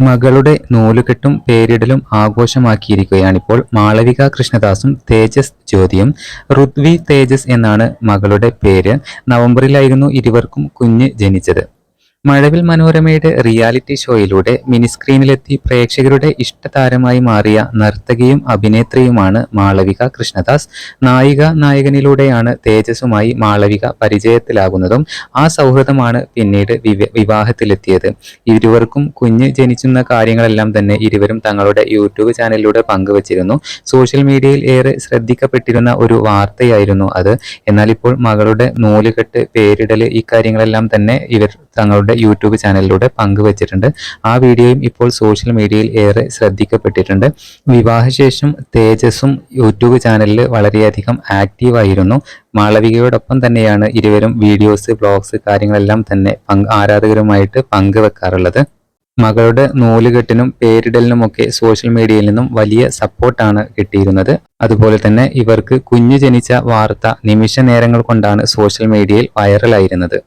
മകളുടെ നൂലുകെട്ടും പേരിടലും ആഘോഷമാക്കിയിരിക്കുകയാണിപ്പോൾ മാളവിക കൃഷ്ണദാസും തേജസ് ജ്യോതിയും. ഋത്വി തേജസ് എന്നാണ് മകളുടെ പേര്. നവംബറിലായിരുന്നു ഇരുവർക്കും കുഞ്ഞ് ജനിച്ചത്. മഴവിൽ മനോരമയുടെ റിയാലിറ്റി ഷോയിലൂടെ മിനിസ്ക്രീനിലെത്തി പ്രേക്ഷകരുടെ ഇഷ്ടതാരമായി മാറിയ നർത്തകിയും അഭിനേത്രിയുമാണ് മാളവിക കൃഷ്ണദാസ്. നായിക നായകനിലൂടെയാണ് തേജസുമായി മാളവിക പരിചയത്തിലാകുന്നതും ആ സൗഹൃദമാണ് പിന്നീട് വിവ വിവാഹത്തിലെത്തിയത്. ഇരുവർക്കും കുഞ്ഞ് ജനിച്ചുന്ന കാര്യങ്ങളെല്ലാം തന്നെ ഇരുവരും തങ്ങളുടെ യൂട്യൂബ് ചാനലിലൂടെ പങ്കുവച്ചിരുന്നു. സോഷ്യൽ മീഡിയയിൽ ഏറെ ശ്രദ്ധിക്കപ്പെട്ടിരുന്ന ഒരു വാർത്തയായിരുന്നു അത്. എന്നാൽ ഇപ്പോൾ മകളുടെ നൂലുകെട്ട് പേരിടൽ ഇക്കാര്യങ്ങളെല്ലാം തന്നെ ഇവർ തങ്ങളുടെ യൂട്യൂബ് ചാനലിലൂടെ പങ്കുവച്ചിട്ടുണ്ട്. ആ വീഡിയോയും ഇപ്പോൾ സോഷ്യൽ മീഡിയയിൽ ഏറെ ശ്രദ്ധിക്കപ്പെട്ടിട്ടുണ്ട്. വിവാഹശേഷം തേജസും യൂട്യൂബ് ചാനലിൽ വളരെയധികം ആക്റ്റീവായിരുന്നു മാളവികയോടൊപ്പം തന്നെയാണ് ഇരുവരും വീഡിയോസ് ബ്ലോഗ്സ് കാര്യങ്ങളെല്ലാം തന്നെ ആരാധകരുമായിട്ട് പങ്കുവെക്കാറുള്ളത്. മകളുടെ നൂലുകെട്ടിനും പേരിടലിനുമൊക്കെ സോഷ്യൽ മീഡിയയിൽ നിന്നും വലിയ സപ്പോർട്ടാണ് കിട്ടിയിരുന്നത്. അതുപോലെ തന്നെ ഇവർക്ക് കുഞ്ഞു ജനിച്ച വാർത്ത നിമിഷ നേരങ്ങൾ കൊണ്ടാണ് സോഷ്യൽ മീഡിയയിൽ വൈറലായിരുന്നത്.